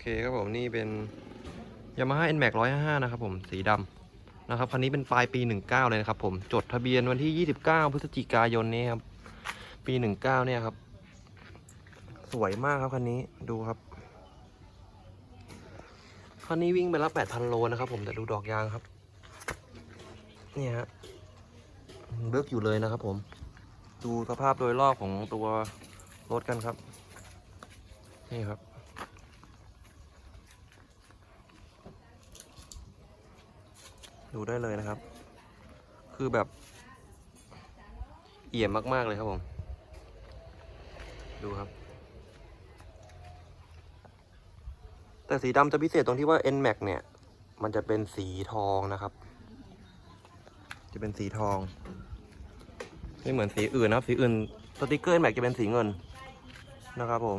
เคครับผมนี่เป็น Yamaha NMAX 155 นะครับผมสีดำนะครับคันนี้เป็นปลายปี 19 เลยนะครับผมจดทะเบียนวันที่ 29 พฤศจิกายนนี้ครับ ปี 19 เนี่ยครับ สวยมากครับคันนี้ดูครับคันนี้วิ่งไปละ8,000 โลนะครับผมแต่ดูดอกยางครับ นี่ฮะเบิกอยู่เลยนะครับผม ดูสภาพโดยรอบของตัวรถกันครับ นี่ครับ ดูได้เลยนะครับ คือแบบ เอี่ยมมาก ๆ เลยครับผม ดูครับ แต่สีดำจะพิเศษตรงที่ว่า NMAX เนี่ย มันจะเป็นสีทองนะครับ จะเป็นสีทอง ไม่เหมือนสีอื่นนะครับ สีอื่นสติกเกอร์ NMAX จะเป็นสีเงินนะครับผม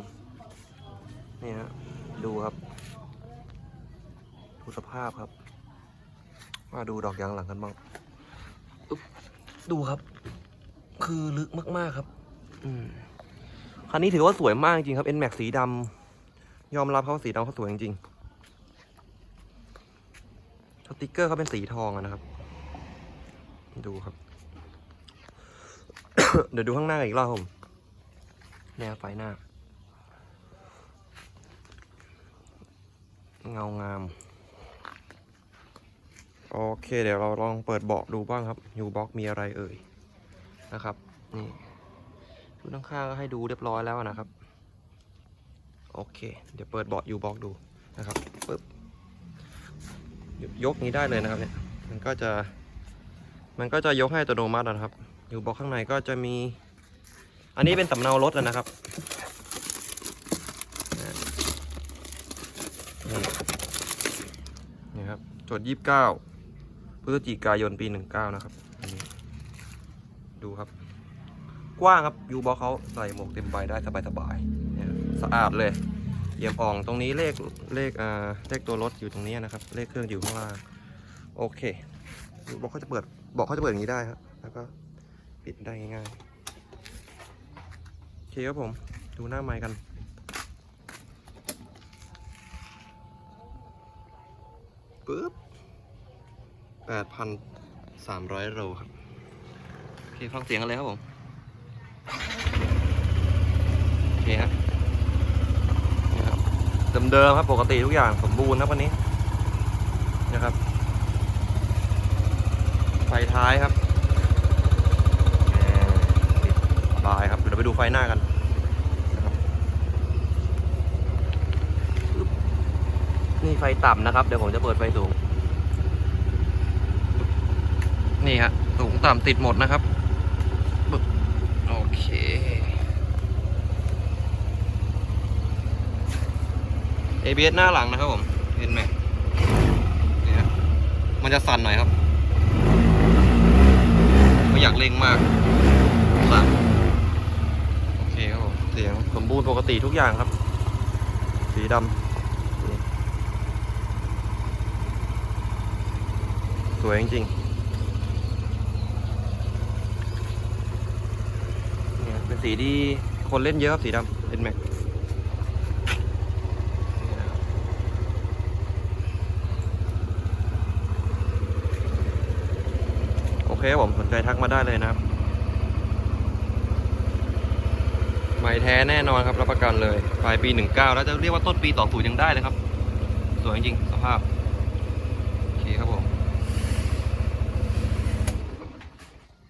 นี่ฮะ ดูครับดูสภาพครับ มาดูดอกยางหลังกันบ้างอึ๊บดูครับ คือลึกมาก ๆ ครับ อืมคันนี้ถือว่าสวยมากจริงครับ NMAX สีดำยอมรับเขาว่าสีดำเขาสวยจริงๆสติกเกอร์เขาเป็นสีทองอะนะครับ ดูครับ เดี๋ยวดูข้างหน้าอีกรอบครับผมเนี่ยไฟหน้า เงางาม โอเค เดี๋ยวเราลองเปิดเบาะดูบ้างครับยูบ็อกมีอะไรเอ่ยนะครับนี่ดูข้างๆก็ให้ดูเรียบร้อยแล้วนะครับ โอเค เดี๋ยวเปิดเบาะยูบ็อกดูนะครับปึ๊บยยกนี้ได้เลยนะครับเนี่ยมันก็จะมันก็จะยกให้อัตโนมัตินะครับยูบ็อกข้างในก็จะมี อันนี้เป็นสำเนารถนะครับนี่นี่ครับจดยี่สิบเก้า พฤศจิกายนปีหนึ่งเก้านะครับนนดูครับ กว้างครับยูบอเขาใส่หมวกเต็มใบได้สบายๆเนี่ยสะอาดเลยเยี่ยบอ่องตรงนี้เลขเลขอ่าเลขตัวรถอยู่ตรงนี้นะครับ เลขเครื่องอยู่ข้างล่างโอเคยูบอกเขาจะเปิดบอกเขาจะเปิดอย่างนี้ได้ครับแล้วก็ปิดได้ง่ายๆโอเคครับผมดูหน้าไม้กันปึ๊บ แปดพันสามร้อยโลครับ โอเค ฟังเสียงกันเลยครับผม โอเคฮะนี่ครับเดิมๆครับปกติทุกอย่างสมบูรณ์ครับวันนี้ นะครับ ไฟท้ายครับสบายครับ เดี๋ยวไปดูไฟหน้ากันนะครับนี่ไฟต่ำนะครับ เดี๋ยวผมจะเปิดไฟสูง นี่ฮะสูงต่ำติดหมดนะครับปึ๊บโอเค ABS หน้าหลังนะครับผม เห็นไหมนี่ฮะมันจะสั่นหน่อยครับ ไม่อยากเร่งมากสั่นโอเคครับผมเสียงสมบูรณ์ปกติทุกอย่างครับ สีดำสวยจริงๆ เนี่ยเป็น สีที่คนเล่นเยอะครับสีดำเป็นแม็กโอเคครับผมสนใจทักมาได้เลยนะครับ ใหม่แท้แน่นอนครับ รับประกันเลย ปลายปี 19 แล้วจะเรียกว่าต้นปีต่อสูยังได้เลยครับ สวยจริง สภาพ โอเคครับผม